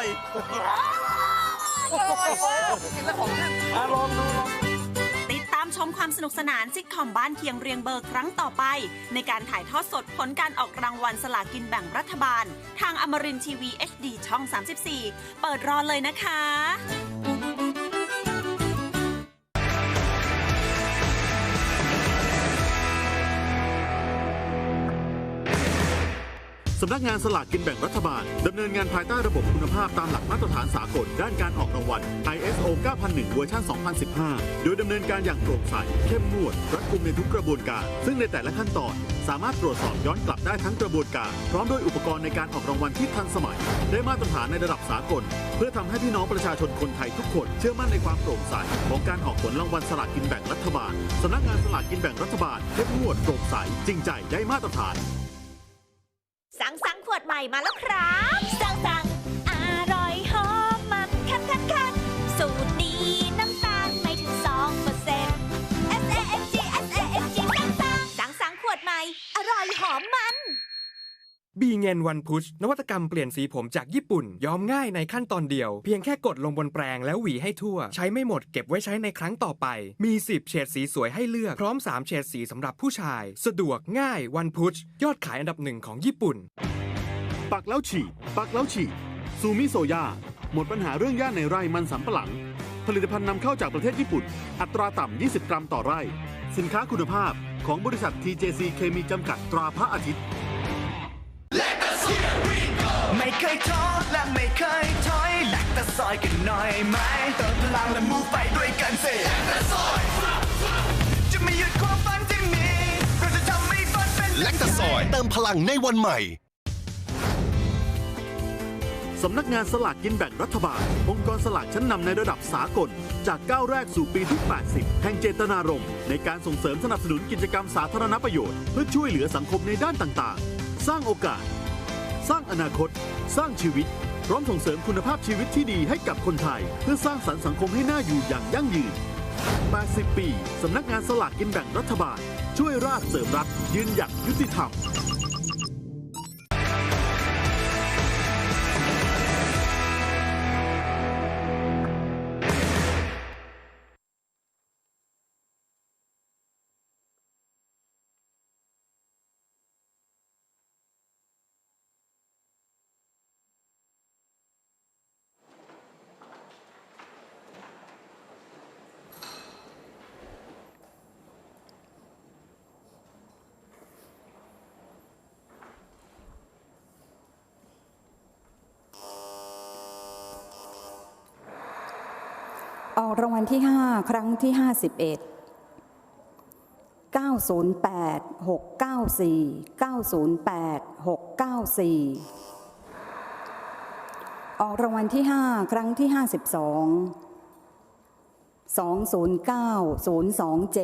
อยอร่อยว่ะกินแล้วของขึ้นอะลองดูลองติดตามชมความสนุกสนานซิทคอมบ้านเคียงเรียงเบอร์ครั้งต่อไป ในการถ่ายทอดสดผลการออกรางวัลสลากินแบ่งรัฐบาล ทางอมรินทีวี HD ช่อง 34 เปิดรอเลยนะคะ สำนักงานสลากกินแบ่งรัฐบาลดำเนินงานภายใต้ระบบคุณภาพตามหลักมาตรฐานสากลด้านการออกรางวัล ISO 9001 เวอร์ชัน2015 โดยดำเนินการอย่างโปร่งใสเข้มงวดรัดกุมในทุกกระบวนการ ซึ่งในแต่ละขั้นตอน สามารถตรวจสอบย้อนกลับได้ทั้งกระบวนการ พร้อมด้วยอุปกรณ์ในการออกรางวัลที่ทันสมัย ได้มาตรฐานในระดับสากล เพื่อทำให้พี่น้องประชาชนคนไทยทุกคน เชื่อมั่นในความโปร่งใสของการออกผลรางวัลสลากกินแบ่งรัฐบาลสำนักงานสลากกินแบ่งรัฐบาลเข้มงวดโปร่งใสจริงใจได้มาตรฐาน สังสังขวดใหม่มาแล้วครับสังสังอร่อยหอมมันคันคันคันสูตรนี้น้ำตาลไม่ถึงสองเปอร์เซ็นต์ S A N G S A N G สังสังสังสังขวดใหม่ อร่อยหอมมัน บีเงนวันพุชนวัตกรรมเปลี่ยนสีผมจากญี่ปุ่น ย้อมง่ายในขั้นตอนเดียว เพียงแค่กดลงบนแปรงแล้วหวีให้ทั่ว ใช้ไม่หมดเก็บไว้ใช้ในครั้งต่อไป มี 10 เฉดสีสวยให้เลือก พร้อม 3 เฉดสีสำหรับผู้ชาย สะดวกง่ายวันพุชยอดขายอันดับหนึ่งของญี่ปุ่น ปักแล้วฉีดปักแล้วฉีดซูมิโซยาหมดปัญหาเรื่องหญ้าในไร่มันสำปะหลัง ผลิตภัณฑ์นำเข้าจากประเทศญี่ปุ่น อัตราต่ำ 20 กรัมต่อไร่ สินค้าคุณภาพของบริษัท TJC เคมีจำกัดตราพระอาทิตย์ ยท้อและไม่เคยถอยแลกตะซอยกันหน่อยไหมเติมพลังและมูฟไปด้วยกันสิแลกตะซอย จะไม่หยุดความฝันที่มีเราจะทำให้ฝันเป็นแลคตาซอย เติมพลังในวันใหม่สำนักงานสลากกินแบ่งรัฐบาล องค์กรสลากชั้นนำในระดับสากล จากก้าวแรกสู่ปีที่ 80 แห่งเจตนารมณ์ในการส่งเสริมสนับสนุนกิจกรรมสาธารณประโยชน์ เพื่อช่วยเหลือสังคมในด้านต่างๆ สร้างโอกาส สร้างอนาคต สร้างชีวิต พร้อมส่งเสริมคุณภาพชีวิตที่ดีให้กับคนไทย เพื่อสร้างสรรค์สังคมให้น่าอยู่อย่างยั่งยืน 80 ปี สำนักงานสลากกินแบ่งรัฐบาล ช่วยราชเสริมรัฐยืนหยัดยุติธรรม ออกรางวัลที่ 5 ครั้งที่ 51 908 694 908 694 ออกรางวัลที่ 5 ครั้งที่ 52 209 027